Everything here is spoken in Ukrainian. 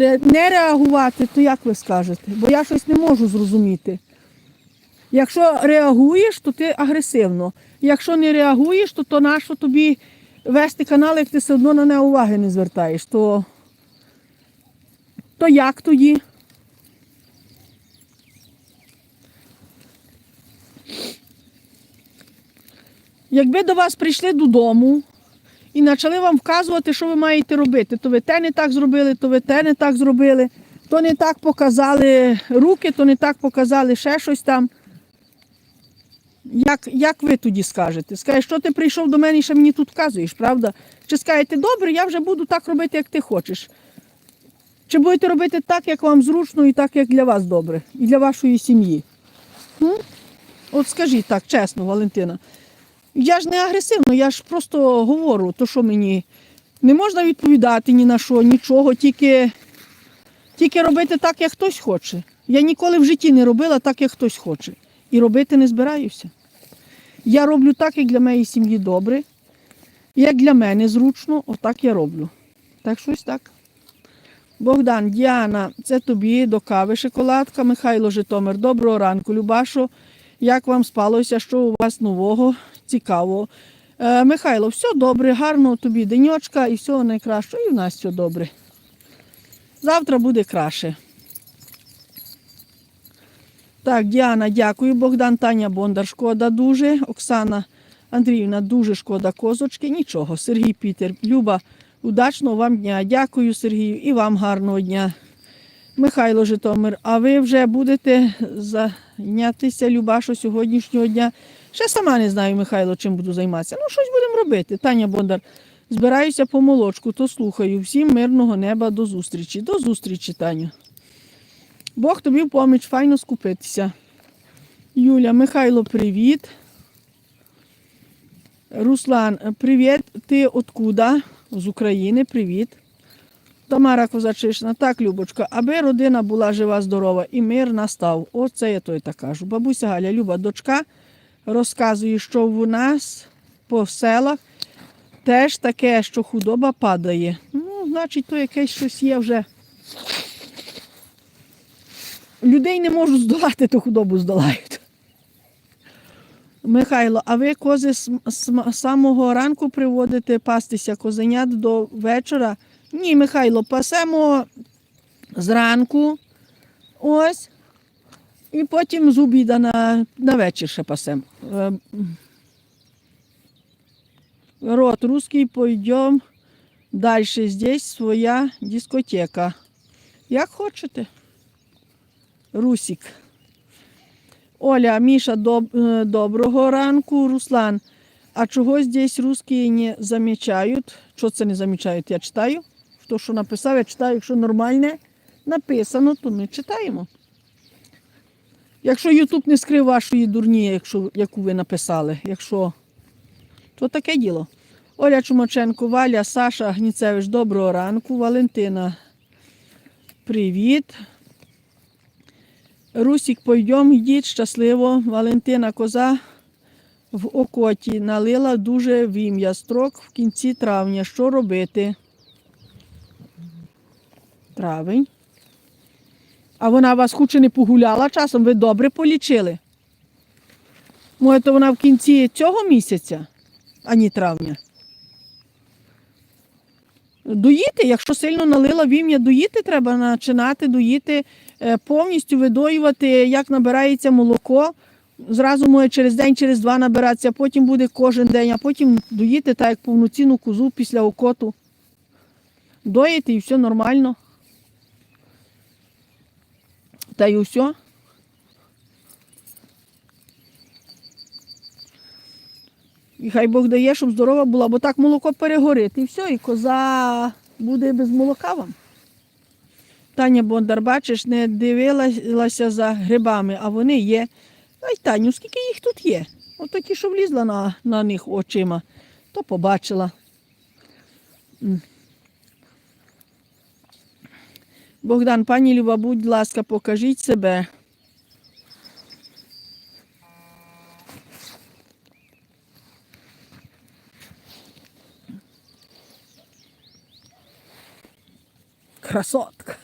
не реагувати, то як ви скажете? Бо я щось не можу зрозуміти. Якщо реагуєш, то ти агресивно. Якщо не реагуєш, то, то нащо тобі вести канал, як ти все одно на неї уваги не звертаєш, то, то як тоді? Якби до вас прийшли додому і почали вам вказувати, що ви маєте робити, то ви те не так зробили, то ви те не так зробили, то не так показали руки, то не так показали ще щось там. Як, як ви тоді скажете? Скажете, що ти прийшов до мене і ще мені тут вказуєш, правда? Чи скажете, добре, я вже буду так робити, як ти хочеш. Чи будете робити так, як вам зручно, і так, як для вас добре, і для вашої сім'ї? От скажіть так, чесно, Валентина. Я ж не агресивно, я ж просто говорю, то що мені не можна відповідати ні на що, нічого, тільки, тільки робити так, як хтось хоче. Я ніколи в житті не робила так, як хтось хоче. І робити не збираюся. Я роблю так, як для моєї сім'ї добре, як для мене зручно, отак я роблю. Так щось так. Богдан, Діана, це тобі до кави шоколадка, Михайло Житомир. Доброго ранку, Любашо. Як вам спалося, що у вас нового? Цікаво. Е, Михайло, все добре, гарного тобі денечка і всього найкращого. І в нас все добре. Завтра буде краще. Так, Діана, дякую. Богдан, Таня Бондар, шкода дуже. Оксана Андріївна, дуже шкода козочки. Нічого. Сергій Пітер, Люба, удачного вам дня. Дякую, Сергію, і вам гарного дня. Михайло Житомир, а ви вже будете зайнятися Любашо сьогоднішнього дня? Ще сама не знаю, Михайло, чим буду займатися. Ну, щось будемо робити. Таня Бондар, збираюся по молочку, то слухаю. Всім мирного неба до зустрічі. До зустрічі, Таню. Бог тобі в поміч, файно скупитися. Юля, Михайло, привіт. Руслан, привіт. Ти откуда? З України, привіт. Тамара Козачишна, так, Любочка, аби родина була жива, здорова і мир настав. Оце я то й так кажу. Бабуся Галя, Люба, дочка, розказує, що в нас по селах теж таке, що худоба падає. Ну, значить, то якесь щось є вже. Людей не можуть здолати, то худобу здолають. Михайло, а ви кози з самого ранку приводите пастися козенят до вечора? Ні, Михайло, пасемо зранку, ось, і потім з обіда на, на вечір ще пасемо. Е, Рот русский, пойдем дальше. Здесь своя дискотека. Як хочете. Русик. Оля, Міша, доб, е, доброго ранку, Руслан. А чого здесь русские не замічають? Що це не замічають? Я читаю. Хто що написав, я читаю, якщо нормальне написано, то ми читаємо. Якщо Ютуб не скрив вашої дурні, якщо, яку ви написали, якщо то таке діло. Оля Чумаченко, Валя, Саша Гніцевич, доброго ранку. Валентина, привіт. Русік, пойдем, йдіть щасливо. Валентина Коза в окоті налила дуже вім'я. Строк в кінці травня. Що робити? Травень. А вона вас хоч і не погуляла часом, ви добре полічили. Може, то вона в кінці цього місяця, а не травня. Доїти, якщо сильно налила вім'я, доїти треба починати доїти, е, повністю видоювати, як набирається молоко. Зразу може через день, через два набиратися, потім буде кожен день, а потім доїти так, як повноцінну козу після окоту. Доїти і все нормально. Та й усе. І хай Бог дає, щоб здорова була, бо так молоко перегорить. І все, і коза буде без молока вам. Таня Бондар, бачиш, не дивилася за грибами, а вони є. Ай, Таню, скільки їх тут є? От такі, що влізла на, на них очима, то побачила. Богдан, пані Люба, будь ласка, покажіть себе. Красотка.